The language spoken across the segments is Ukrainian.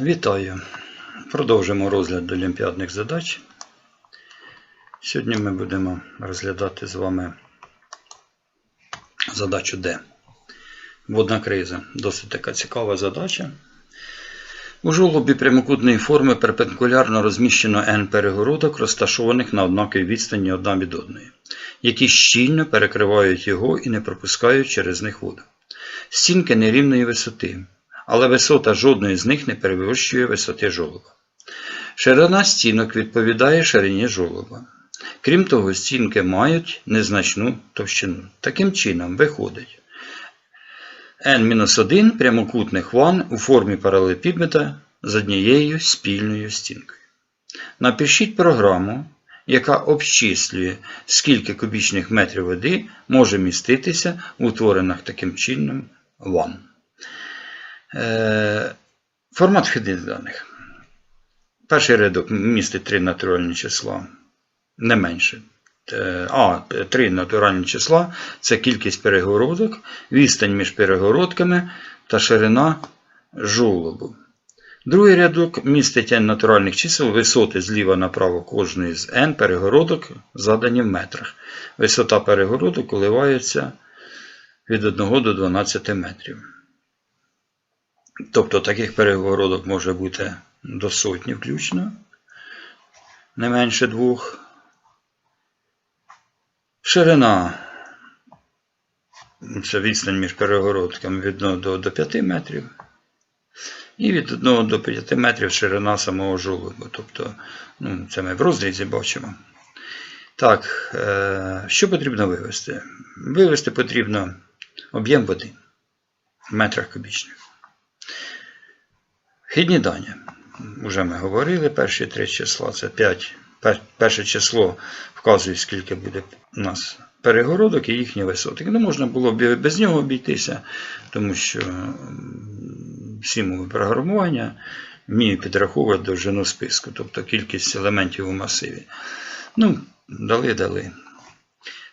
Вітаю! Продовжимо розгляд олімпіадних задач. Сьогодні ми будемо розглядати з вами задачу Д. Водна криза. Досить така цікава задача. У жолобі прямокутної форми перпендикулярно розміщено N перегородок, розташованих на однаковій відстані одна від одної, які щільно перекривають його і не пропускають через них воду. Стінки нерівної висоти, але висота жодної з них не перевищує висоти жолоба. Ширина стінок відповідає ширині жолоба. Крім того, стінки мають незначну товщину. Таким чином, виходить n-1 прямокутних ван у формі паралелепіпеда з однією спільною стінкою. Напишіть програму, яка обчислює, скільки кубічних метрів води може міститися в утворених таким чином ван. Е, Формат вхідних даних. Перший рядок містить три натуральні числа, не менше. Е, А, три натуральні числа це кількість перегородок, відстань між перегородками та ширина жолобу. Другий рядок містить n натуральних чисел, висоти зліва направо кожної з n перегородок, задані в метрах. Висота перегородок коливається від 1 до 12 метрів. Тобто таких перегородок може бути до сотні включно, не менше двох. Ширина це відстань між перегородками від 1 до, до 5 метрів. І від 1 до 5 метрів ширина самого жолоба. Тобто, ну, це ми в розрізі бачимо. Так, е, що потрібно вивести? Вивести потрібно об'єм води в метрах кубічних. Вхідні дані. Уже ми говорили, перші три числа це 5. Перше число вказує, скільки буде у нас перегородок і їхні висоти. Ну, можна було б без нього обійтися, тому що всі програмування вміють підраховувати довжину списку, тобто кількість елементів у масиві. Ну, дали, дали.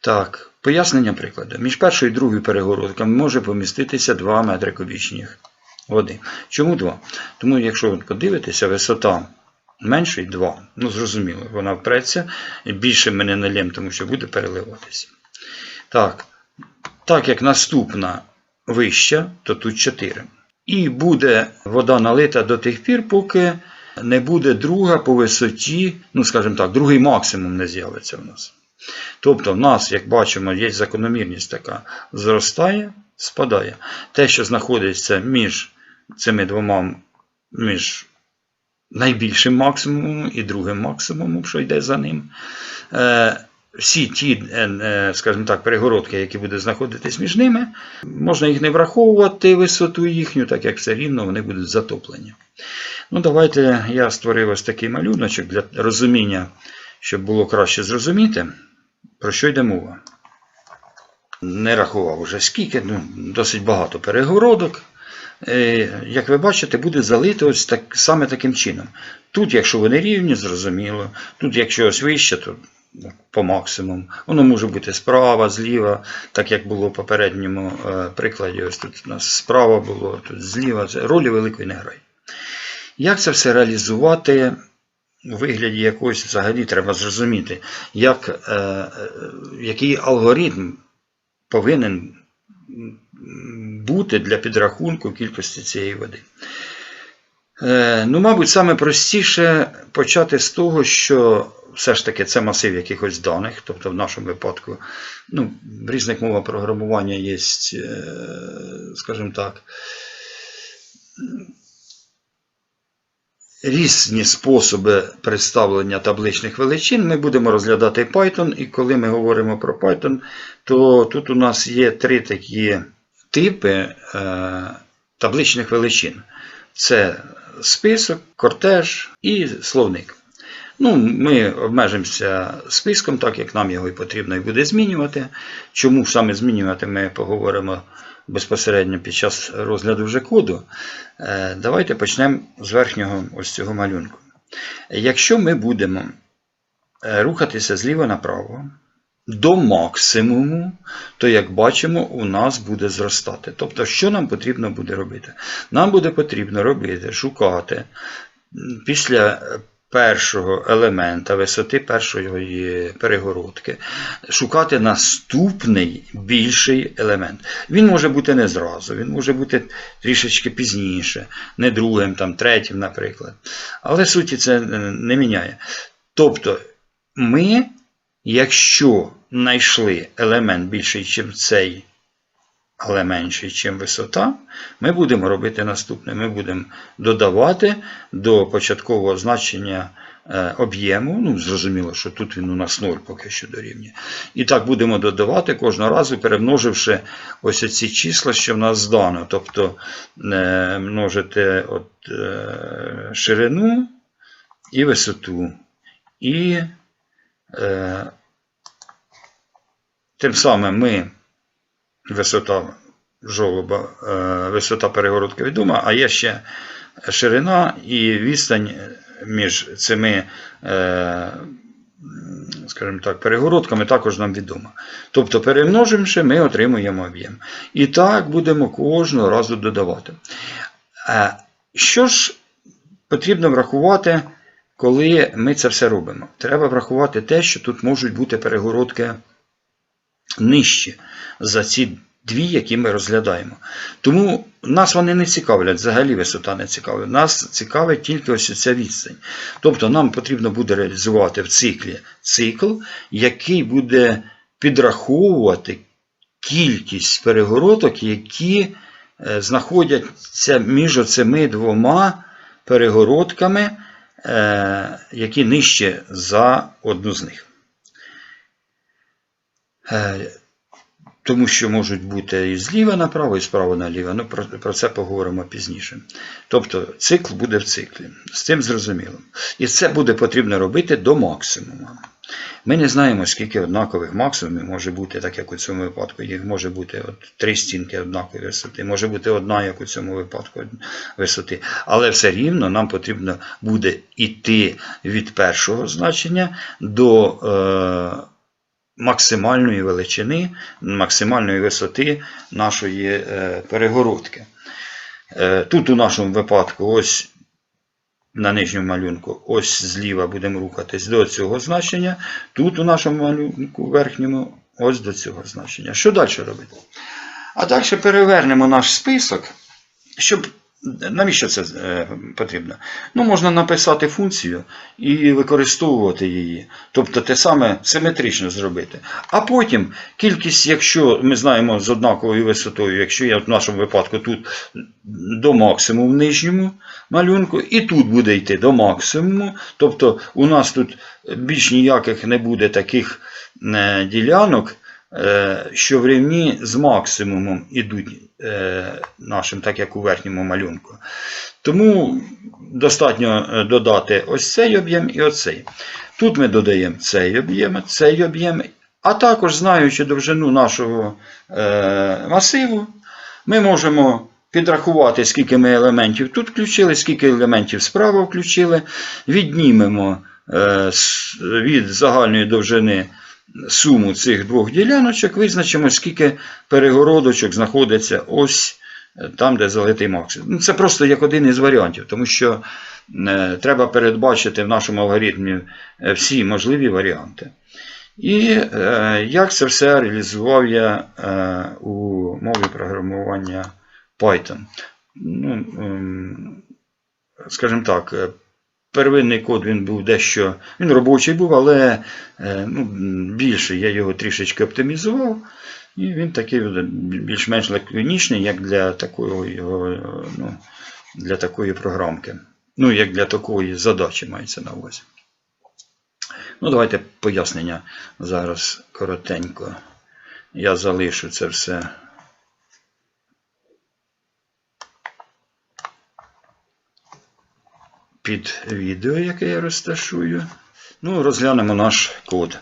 Так, пояснення прикладу. Між першою і другою перегородками може поміститися 2 метри кубічних води. Чому 2? Тому, якщо ви подивитеся, висота меншої 2. Ну, зрозуміло, вона впреться. Більше ми не налємо, тому що буде переливатися. Так, так як наступна вища, то тут 4. І буде вода налита до тих пір, поки не буде друга по висоті, ну, скажімо так, другий максимум не з'явиться в нас. Тобто, в нас, як бачимо, є закономірність така: зростає, спадає. Те, що знаходиться між цими двома, між найбільшим максимумом і другим максимумом, що йде за ним. Е, всі ті, е, скажімо так, перегородки, які будуть знаходитись між ними, можна їх не враховувати висоту їхню, так як все рівно вони будуть затоплені. Ну, Давайте я створив ось такий малюночок для розуміння, щоб було краще зрозуміти, про що йде мова. Не рахував вже скільки, ну, досить багато перегородок. Е, як ви бачите, буде залито ось так, саме таким чином. Тут, якщо вони рівні, зрозуміло. Тут, якщо ось вище, то по максимуму. Воно може бути справа, зліва, так як було в попередньому е, прикладі. Ось тут у нас справа було, тут зліва. Ролі великої не грає. Як це все реалізувати? У вигляді якогось взагалі треба зрозуміти, як, е, е, який алгоритм повинен бути для підрахунку кількості цієї води. Е, ну, мабуть, саме простіше почати з того, що все ж таки це масив якихось даних, тобто в нашому випадку ну, в різних мовах програмування є, скажімо так, різні способи представлення табличних величин. Ми будемо розглядати Python, і коли ми говоримо про Python, то тут у нас є три такі типи е, табличних величин. Це список, кортеж і словник. Ну, Ми обмежимося списком, так як нам його і потрібно і буде змінювати. Чому саме змінювати, ми поговоримо безпосередньо під час розгляду вже коду. Е, давайте почнемо з верхнього ось цього малюнку. Якщо ми будемо рухатися зліва направо, до максимуму, то, як бачимо, у нас буде зростати. Тобто, що нам потрібно буде робити? Нам буде потрібно робити, шукати після першого елемента висоти першої перегородки, шукати наступний більший елемент. Він може бути не зразу, він може бути трішечки пізніше, не другим, там, третім, наприклад. Але суті це не міняє. Тобто, ми, якщо знайшли елемент більший, ніж цей, але менший, ніж висота, ми будемо робити наступне. Ми будемо додавати до початкового значення е, об'єму. Ну, зрозуміло, що тут він у нас 0 поки що дорівнює. І так будемо додавати кожного разу, перемноживши ось ці числа, що в нас здано. Тобто е, множити от, е, ширину і висоту. І е, тим самим ми висота жолоба, е, висота перегородки відома, а є ще ширина і відстань між цими, е, скажімо так, перегородками також нам відома. Тобто, перемноживши, ми отримуємо об'єм. І так будемо кожного разу додавати. Е, Що ж потрібно врахувати, коли ми це все робимо? Треба врахувати те, що тут можуть бути перегородки нижчі за ці дві, які ми розглядаємо. Тому нас вони не цікавлять, взагалі висота не цікавить. Нас цікавить тільки ось ця відстань. Тобто нам потрібно буде реалізувати в циклі цикл, який буде підраховувати кількість перегородок, які е, знаходяться між оцими двома перегородками, е, які нижче за одну з них. Тому що можуть бути і зліва направо, і справа наліво. Ну, про це поговоримо пізніше. Тобто цикл буде в циклі. З цим зрозуміло. І це буде потрібно робити до максимуму. Ми не знаємо, скільки однакових максимумів може бути, так як у цьому випадку. Їх може бути от три стінки однакової висоти, може бути одна, як у цьому випадку висоти. Але все рівно нам потрібно буде йти від першого значення до. Е, максимальної величини, максимальної висоти нашої е, перегородки. Е, Тут у нашому випадку, ось на нижньому малюнку, ось зліва будемо рухатись до цього значення. Тут у нашому малюнку верхньому, ось до цього значення. Що далі робити? А далі перевернемо наш список, щоб. Навіщо це е, потрібно? Ну, можна написати функцію і використовувати її. Тобто те саме симетрично зробити. А потім кількість, якщо ми знаємо з однаковою висотою, якщо я в нашому випадку тут до максимуму в нижньому малюнку, і тут буде йти до максимуму. Тобто у нас тут більш ніяких не буде таких е, ділянок. Е, що в рівні з максимумом ідуть е, нашим, так як у верхньому малюнку. Тому достатньо е, додати ось цей об'єм і оцей. Тут ми додаємо цей об'єм, цей об'єм, а також знаючи довжину нашого масиву, ми можемо підрахувати, скільки ми елементів тут включили, скільки елементів справа включили, віднімемо від загальної довжини суму цих двох діляночок, визначимо, скільки перегородочок знаходиться ось е, там, де залитий максимум. Ну, Це просто як один із варіантів, тому що е, треба передбачити в нашому алгоритмі е, всі можливі варіанти. І як це все реалізував я у мові програмування Python. Ну, е, Скажімо так, Первинний код він був дещо, він робочий був, але ну, більше я його трішечки оптимізував. І він такий більш-менш лаконічний, як для такої ну, для такої програмки. Ну, як для такої задачі мається на увазі. Ну, Давайте пояснення зараз коротенько. Я залишу це все. Під відео, яке я розташую. Ну, Розглянемо наш код.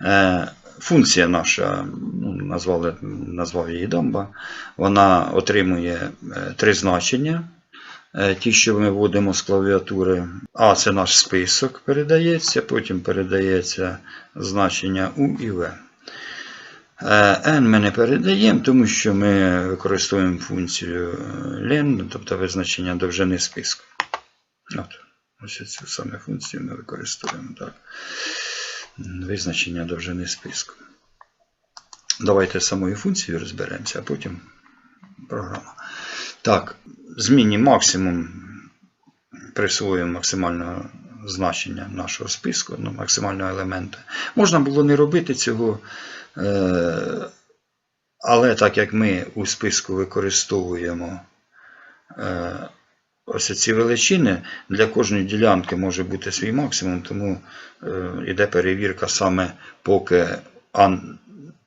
Е, функція наша, ну, назвали, назвав її дамба, вона отримує е, три значення. Е, Ті, що ми вводимо з клавіатури, А це наш список передається, потім передається значення У і В. N ми не передаємо, тому що ми використовуємо функцію len, тобто визначення довжини списку. От, ось цю саме функцію ми використовуємо. Так. Визначення довжини списку. Давайте самою функцією розберемося, а потім програма. Так, зміні максимум присвоюємо максимального значення нашого списку, ну, максимального елемента. Можна було не робити цього, е, але так як ми у списку використовуємо е, ось ці величини, для кожної ділянки може бути свій максимум, тому е, йде перевірка саме поки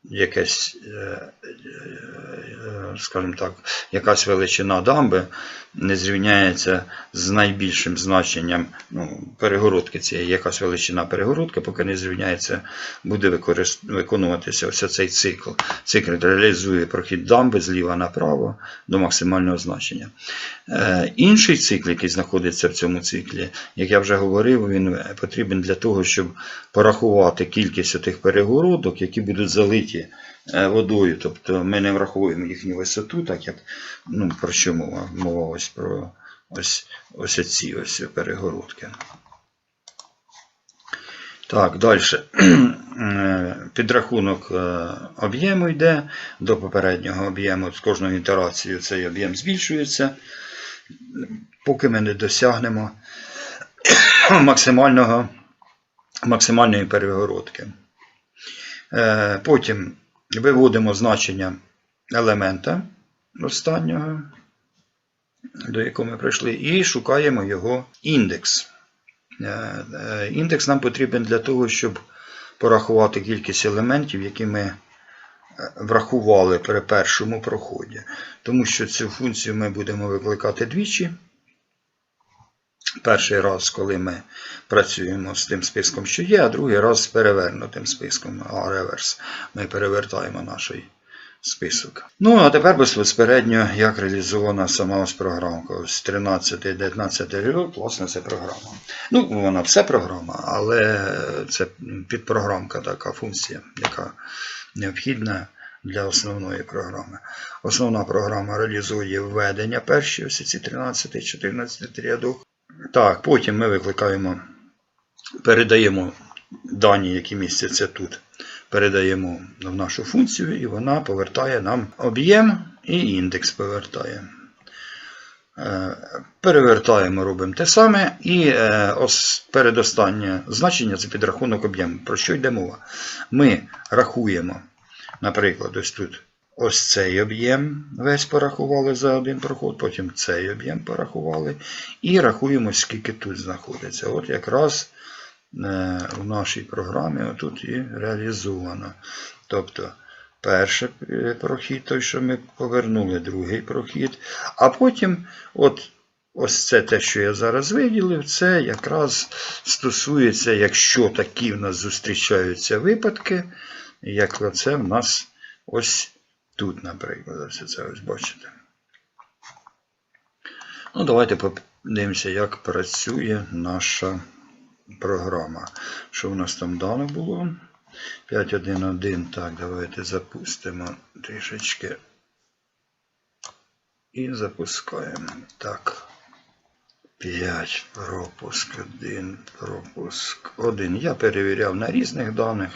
якесь, е, е, скажімо так, якась величина дамби не зрівняється з найбільшим значенням ну, перегородки цієї, якась величина перегородки, поки не зрівняється, буде виконуватися ось цей цикл. Цикл реалізує прохід дамби зліва направо до максимального значення. Е, інший цикл, який знаходиться в цьому циклі, як я вже говорив, він потрібен для того, щоб порахувати кількість тих перегородок, які будуть залиті е, водою. Тобто ми не враховуємо їхню висоту, так як ну, про що мова? Мова ось про ось, ось ці ось перегородки. Так, далі. Підрахунок е, об'єму йде до попереднього об'єму. З кожною ітерацією цей об'єм збільшується, поки ми не досягнемо максимального, максимальної перегородки. Е, Потім виводимо значення елемента останнього, до якого ми прийшли, і шукаємо його індекс. Е, е, Індекс нам потрібен для того, щоб порахувати кількість елементів, які ми врахували при першому проході. Тому що цю функцію ми будемо викликати двічі. Перший раз, коли ми працюємо з тим списком, що є, а другий раз з перевернутим списком, а реверс. Ми перевертаємо наш список. Ну, а тепер безпосередньо, як реалізована сама ось програмка. Ось 13-19 рік, власне, це програма. Ну, вона все програма, але це підпрограмка така функція, яка необхідна для основної програми. Основна програма реалізує введення перші, ось ці 13-14 рядок. Так, потім ми викликаємо, передаємо дані, які містяться тут, передаємо в нашу функцію, і вона повертає нам об'єм і індекс повертає. Е, Перевертаємо, робимо те саме. І е, ос, передостаннє значення це підрахунок об'єму. Про що йде мова? Ми рахуємо, наприклад, ось тут ось цей об'єм весь порахували за один проход, потім цей об'єм порахували. І рахуємо, скільки тут знаходиться. От якраз е, в нашій програмі тут і реалізовано. Тобто перший е, прохід, той, що ми повернули, другий прохід. А потім, от ось це те, що я зараз виділив, це якраз стосується, якщо такі в нас зустрічаються випадки, як це в нас ось тут, наприклад, ось це ось бачите. Ну, давайте подивимося, як працює наша програма. Що в нас там дано було? 5.1.1. Так, давайте запустимо трішечки. І запускаємо. Так. 5, пропуск 1, пропуск 1. Я перевіряв на різних даних,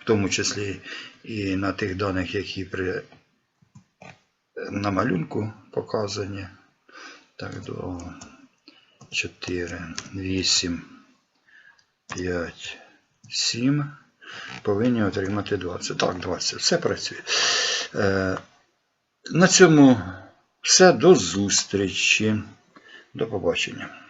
в тому числі і на тих даних, які при на малюнку показані. Так, 2, 4, 8, 5, 7. Повинні отримати 20. Так, 20. Все працює. Е, на цьому все. До зустрічі. До побачення.